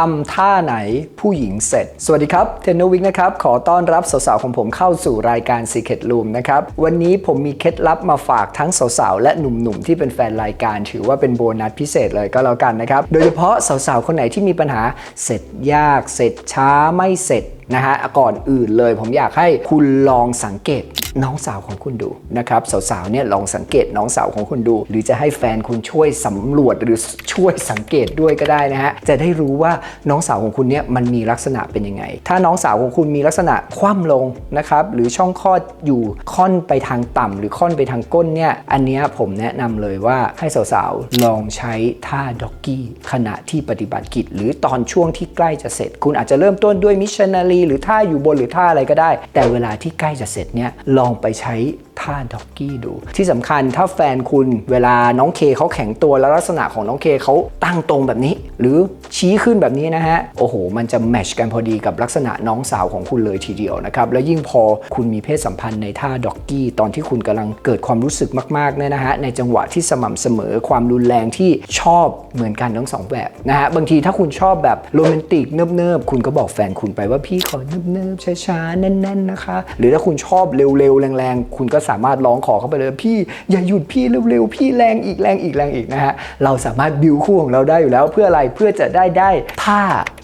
ทำท่าไหนผู้หญิงเสร็จ สวัสดีครับเทนนวิกนะครับ ขอต้อนรับสาวๆของผมเข้าสู่รายการ Secret Room นะครับ วันนี้ผมมีเคล็ดลับมาฝากทั้งสาวๆ และหนุ่มๆ ที่เป็นแฟนรายการ ถือว่าเป็นโบนัสพิเศษเลยก็แล้วกันนะครับ โดยเฉพาะสาวๆ คนไหนที่มีปัญหาเสร็จยาก เสร็จช้าไม่เสร็จนะฮะก่อนอื่นเลยผมอยากให้คุณลองสังเกต น้องสาวของคุณดูนะครับสาวๆเนี่ยลองสังเกตน้องสาวของคุณดู หรือจะให้แฟนคุณช่วยสำรวจหรือช่วยสังเกตด้วยก็ได้นะฮะจะได้รู้ว่าน้องสาวของคุณเนี่ยมันมีลักษณะเป็นยังไง ถ้าน้องสาวของคุณมีลักษณะคว่ำลงนะครับหรือช่องคลอดอยู่ค่อนไปทางต่ำหรือค่อนไปทางก้นเนี่ยอันนี้ผมแนะนำเลยว่าให้สาวๆลองใช้ท่าด็อกกี้ขณะที่ปฏิบัติกิจ หรือตอนช่วงที่ใกล้จะเสร็จ คุณอาจจะเริ่มต้นด้วยมิชชันนารีหรือท่าอยู่บนหรือท่าอะไรก็ได้ แต่เวลาที่ใกล้จะเสร็จเนี่ยลองไปใช้ท่าด็อกกี้ดู ที่สำคัญถ้าแฟนคุณเวลาน้องเคเขาแข็งตัวแล้วลักษณะของน้องเคเขาตั้งตรงแบบนี้ หรือชี้ขึ้นแบบนี้นะฮะ โอ้โห มันจะแมชกันพอดีกับลักษณะน้องสาวของคุณเลยทีเดียวนะครับ แล้วยิ่งพอคุณมีเพศสัมพันธ์ในท่าด็อกกี้ ตอนที่คุณกำลังเกิดความรู้สึกมากๆเนี่ยนะฮะในจังหวะที่สม่ำเสมอความรุนแรงที่ชอบเหมือนกันทั้งสองแบบนะฮะบางทีถ้าคุณชอบแบบโรแมนติกเนิบๆคุณก็บอกแฟนคุณไปว่าพี่ขอเนิบๆช้าๆแน่นๆนะคะ หรือถ้าคุณชอบเร็วๆแรงๆ คุณก็สามารถร้องขอเข้าไปเลยพี่อย่าหยุดพี่เร็วๆพี่แรงอีกแรงอีกแรงอีกนะฮะเราสามารถบิวคู่ของเราได้อยู่แล้วเพื่ออะไรเพื่อจะได้ได้ท่า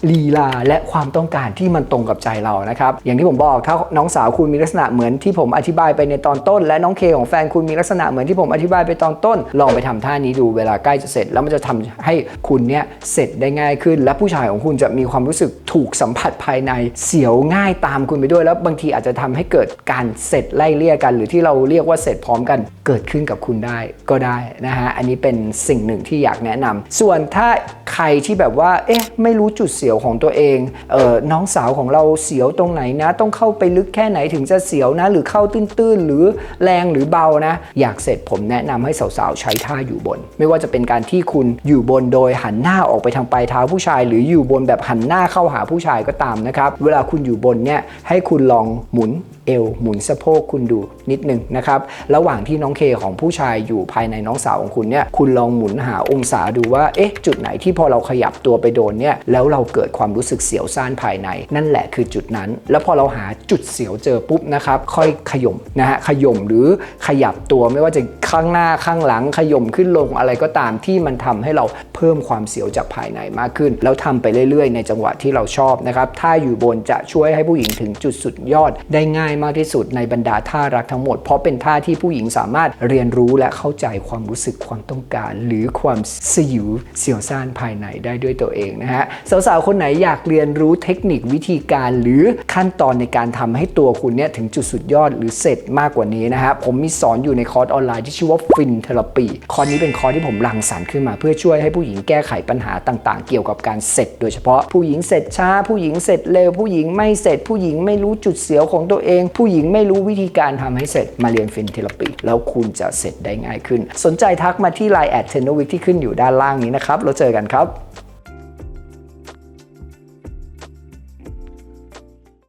ลีลาและความต้องการที่มันตรงกับใจเรานะครับอย่างที่ผมบอกถ้าน้องสาวคุณมีลักษณะเหมือนที่ผมอธิบายไปในตอนต้น และน้องเคของแฟนคุณมีลักษณะเหมือนที่ผมอธิบายไปตอนต้น ลองไปทำท่านี้ดูเวลาใกล้จะเสร็จ แล้วมันจะทำให้คุณเนี่ยเสร็จได้ง่ายขึ้น และผู้ชายของคุณจะมีความรู้สึกถูกสัมผัสภายในเสียวง่ายตามคุณไปด้วย แล้วบางทีอาจจะทำให้เกิดการเสร็จไล่เลี่ยกัน หรือที่เราเรียกว่าเสร็จพร้อมกันเกิดขึ้นกับคุณได้ก็ได้นะฮะอันนี้เป็นสิ่งหนึ่งที่อยากแนะนำส่วนถ้าใครที่แบบว่าเอ๊ะไม่รู้จุดเสียวของตัวเองเออน้องสาวของเราเสียวตรงไหนนะ ต้องเข้าไปลึกแค่ไหนถึงจะเสียวนะ หรือเข้าตื้นๆ หรือแรงหรือเบานะ อยากเสร็จผมแนะนำให้สาวๆ ใช้ท่าอยู่บน ไม่ว่าจะเป็นการที่คุณอยู่บนโดยหันหน้าออกไปทางปลายเท้าผู้ชาย หรืออยู่บนแบบหันหน้าเข้าหาผู้ชายก็ตามนะครับ เวลาคุณอยู่บนเนี่ยให้คุณลองหมุน เอวหมุนสะโพกคุณดูนิดนึงนะครับ ระหว่างที่น้องเคของผู้ชายอยู่ภายในน้องสาวของคุณเนี่ยคุณลองหมุนหาองศาดูว่าเอ๊ะจุดไหนที่พอเราขยับตัวไปโดนเนี่ยแล้วเราเกิดความรู้สึกเสียวซ่านภายใน นั่นแหละคือจุดนั้น แล้วพอเราหาจุดเสียวเจอปุ๊บนะครับค่อยขย่มนะฮะขย่มหรือขยับตัวไม่ว่าจะข้างหน้าข้างหลังขย่มขึ้นลงอะไรก็ตามที่มันทำให้เราเพิ่มความเสียวจากภายในมากขึ้น แล้วทำไปเรื่อยๆ ในจังหวะที่เราชอบนะครับถ้าอยู่บนจะช่วยให้ผู้หญิงถึงจุดสุดยอดได้ง่ายมากที่สุดในบรรดาท่ารักทั้งหมด เพราะเป็นท่าที่ผู้หญิงสามารถเรียนรู้และเข้าใจความรู้สึกความต้องการ หรือความสยิวเสียวซ่านภายในได้ด้วยตัวเองนะฮะสาวๆคนไหนอยากเรียนรู้เทคนิควิธีการหรือ ขั้นตอนในการทำให้ตัวคุณเนี่ยถึงจุดสุดยอดหรือเสร็จมากกว่านี้นะฮะผมมีสอนอยู่ในคอร์สออนไลน์ที่ชื่อว่าฟินเทอราปีคอร์สนี้เป็นคอร์สที่ผมรังสรรค์ขึ้นมา เพื่อช่วยให้ผู้หญิงแก้ไขปัญหาต่างๆ เกี่ยวกับการเสร็จ โดยเฉพาะผู้หญิงเสร็จช้า ผู้หญิงเสร็จเร็วผู้หญิงไม่เสร็จ ผู้หญิงไม่รู้จุดเสียวของตัวเอง ผู้หญิงไม่รู้วิธีการทำให้เสร็จมาเรียนฟินเทอราปีแล้วคุณจะเสร็จได้ง่ายขึ้น สนใจทักมาที่ Line แอดเทนโนวิกที่ขึ้นอยู่ด้านล่างนี้นะครับแล้วเจอกันครับ